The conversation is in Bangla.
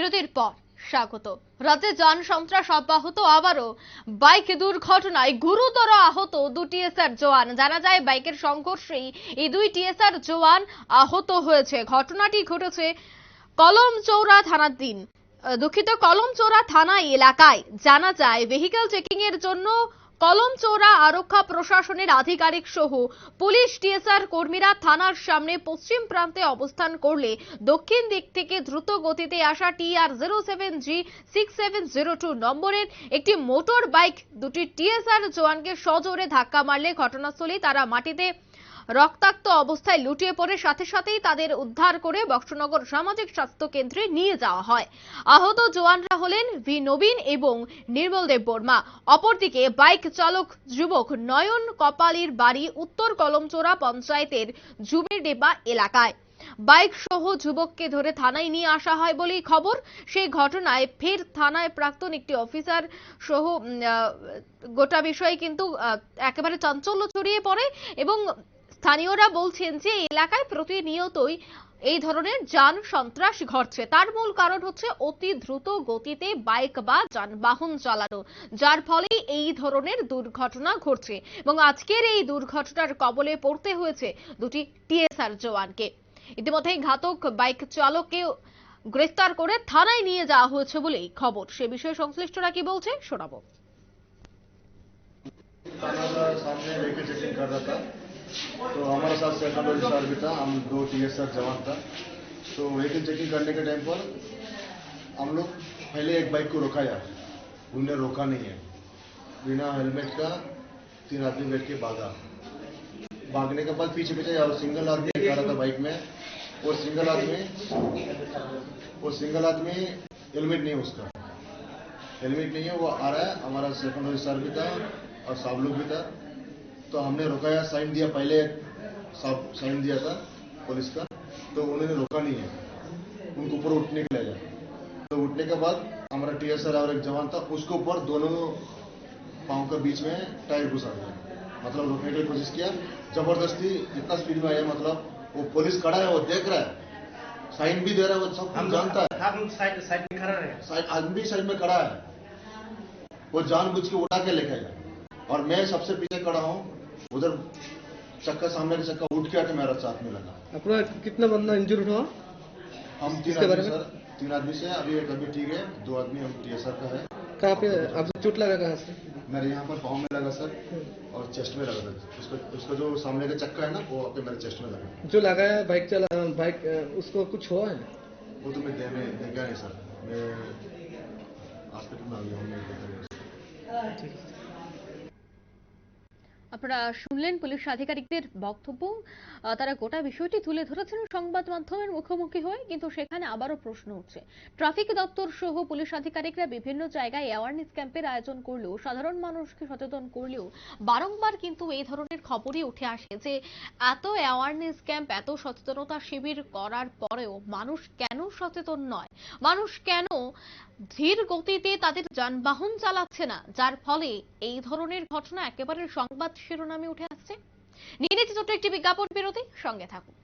বিরতির পর স্বাগত। রাজ্যে যান সন্ত্রাস অব্যাহত আবারও। বাইক দুর্ঘটনায় গুরুতর আহত দু টিএসআর জওয়ান। জানা যায়, বাইকের সংঘর্ষেই এই দুই টিএসআর জওয়ান আহত হয়েছে। ঘটনাটি ঘটেছে কলমচৌড়া থানার দিন। দুঃখিত, কলমচৌড়া থানা এলাকায়। জানা যায় ভেহিকেল চেকিং এর জন্য কলমচৌড়া আরক্ষা প্রশাসনের আধিকারিক সহ পুলিশ টিএসআর কর্মীরা থানার সামনে পশ্চিম প্রান্তে অবস্থান করলে দক্ষিণ দিক থেকে দ্রুত গতিতে আসা TR zero seven G six seven zero two নম্বরের একটি মোটর বাইক দুটি টিএসআর জওয়ানকে সজোরে ধাক্কা মারলে ঘটনাস্থলেই তারা মাটিতে রক্তাক্ত অবস্থায় লুটিয়ে পড়ে, সাথে সাথেই তাদের উদ্ধার করে বক্সনগর সামাজিক স্বাস্থ্য কেন্দ্রে নিয়ে যাওয়া হয়। আহত জওয়ানরা হলেন ভি নবীন এবং নির্মল দেব বর্মা। অপরদিকে বাইক চালক যুবক নয়ন কপালির বাড়ি উত্তর কলমচোরা পঞ্চায়েতের ঝুমিরডেবা এলাকায়। বাইক সহ যুবককে ধরে থানায় নিয়ে আসা হয় বলেই খবর। সেই ঘটনায় ফের থানায় প্রাক্তন একটি অফিসার সহ গোটা বিষয়ে কিন্তু একেবারে চাঞ্চল্য ছড়িয়ে পড়ে এবং স্থানীয়রা বলছেন যে এলাকায় প্রতিনিয়তই এই ধরনের যান সন্ত্রাস ঘটছে। তার মূল কারণ হচ্ছে অতি দ্রুত গতিতে বাইক বা যানবাহন চালানো, যার ফলে এই ধরনের দুর্ঘটনা ঘটছে এবং আজকের এই দুর্ঘটনার কবলে পড়তে হয়েছে দুটি টিএসআর জওয়ানকে। ইতিমধ্যেই ঘাতক বাইক চালককে গ্রেফতার করে থানায় নিয়ে যাওয়া হয়েছে বলেই খবর। সে বিষয়ে সংশ্লিষ্টরা কি বলছে, শোনাবো। तो हमारे साथ सेकंड सर भी था, हम दो टी एस जवान था। तो व्हीकल चेकिंग करने के टाइम पर हम लोग पहले एक बाइक को रोका यार उन्हें रोका नहीं है। बिना हेलमेट का तीन आदमी बैठ के भागा। भागने के बाद पीछे पीछे और सिंगल आदमी जा रहा था बाइक में। वो सिंगल आदमी वो सिंगल आदमी हेलमेट नहीं है उसका। हेलमेट नहीं है, वो आ रहा है। हमारा सेकंड ऑफिसर भी था और सब लोग भी था। तो हमने रोकाया साइन दिया पहले साइन दिया था पुलिस का तो उन्होंने रोका नहीं है। उनको ऊपर उठने के लिए तो उठने के बाद हमारा टीएसआर और एक जवान था उसके ऊपर दोनों पाँव के बीच में टायर घुसा दिया। मतलब रोकने की कोशिश किया। ज़बरदस्ती इतना स्पीड में आया मतलब वो पुलिस खड़ा है वो देख रहा है। साइन भी दे रहा है वो सब कुछ जानता है। लोग साइड साइड में खड़ा साइड आदमी साइड में खड़ा है। वो जानबूझ के उड़ा के लेके गया और मैं सबसे पीछे खड़ा हूँ उधर चक्का सामने का चक्का उठ के आके मेरा साथ में लगा। अपना कितना बंदा इंजर्ड हुआ? हम तीन आदमी सर तीन आदमी से अभी एक अभी ठीक है दो आदमी हम टीएसआर का है। कहाँ पे आपको चोट लगा कहाँ से? मेरे यहाँ पर पाँव में लगा सर और चेस्ट में लगा था। उसका उसका जो सामने का चक्का है ना वो आपके मेरे चेस्ट में लगा। जो लगा है बाइक चला बाइक उसको कुछ हुआ है? वो तो मैं दे में देखा नहीं सर। मैं हॉस्पिटल में आ गया हूँ देखा नहीं আপনারা শুনলেন পুলিশ আধিকারিকদের বক্তব্য। তারা গোটা বিষয়টি তুলে ধরেছেন সংবাদ মাধ্যমের মুখোমুখি হয়ে, কিন্তু সেখানে আবারও প্রশ্ন উঠছে। ট্রাফিক দপ্তর সহ পুলিশ আধিকারিকরা বিভিন্ন জায়গায় অ্যাওয়ারনেস ক্যাম্পের আয়োজন করলেও, সাধারণ মানুষকে সচেতন করলেও বারংবার কিন্তু এই ধরনের খবরই উঠে আসে যে, এত অ্যাওয়ারনেস ক্যাম্প, এত সচেতনতা শিবির করার পরেও মানুষ কেন সচেতন নয়? মানুষ কেন ধীর গতিতে তাদের যানবাহন চালাচ্ছে না? যার ফলে এই ধরনের ঘটনা একেবারে সংবাদ শিরোনামে উঠে আসছে। নিয়ে নিচ্ছে ছোট্ট একটি বিজ্ঞাপন বিরতি সঙ্গে থাকুন।